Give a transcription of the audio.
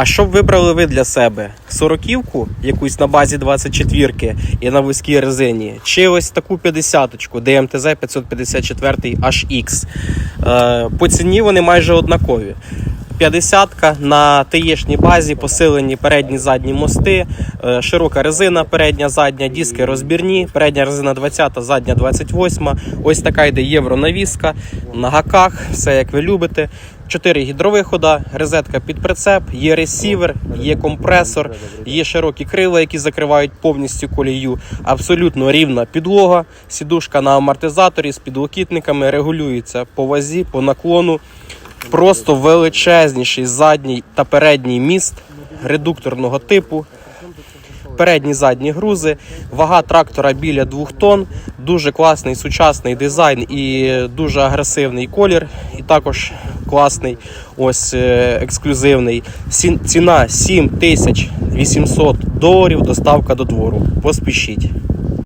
А що б вибрали ви для себе? Сороківку, якусь на базі 24 і на вузькій резині, чи ось таку 50-ку DMTZ 554 HX. По ціні вони майже однакові. 50-ка на ТЕшній базі, посилені передні задні мости, е, широка резина, передня, задня, диски розбірні, передня резина 20, задня 28. Ось така йде євронавіска на гаках, все як ви любите. Чотири гідровихода, розетка під прицеп, є ресівер, є компресор, є широкі крила, які закривають повністю колію. Абсолютно рівна підлога, сідушка на амортизаторі з підлокітниками, регулюється по вазі, по наклону. Просто величезніший задній та передній міст редукторного типу. Передні задні грузи, вага трактора біля 2 тонн, дуже класний сучасний дизайн і дуже агресивний колір, і також класний ось е, ексклюзивний. Ціна 7800 доларів, доставка до двору. Поспішіть.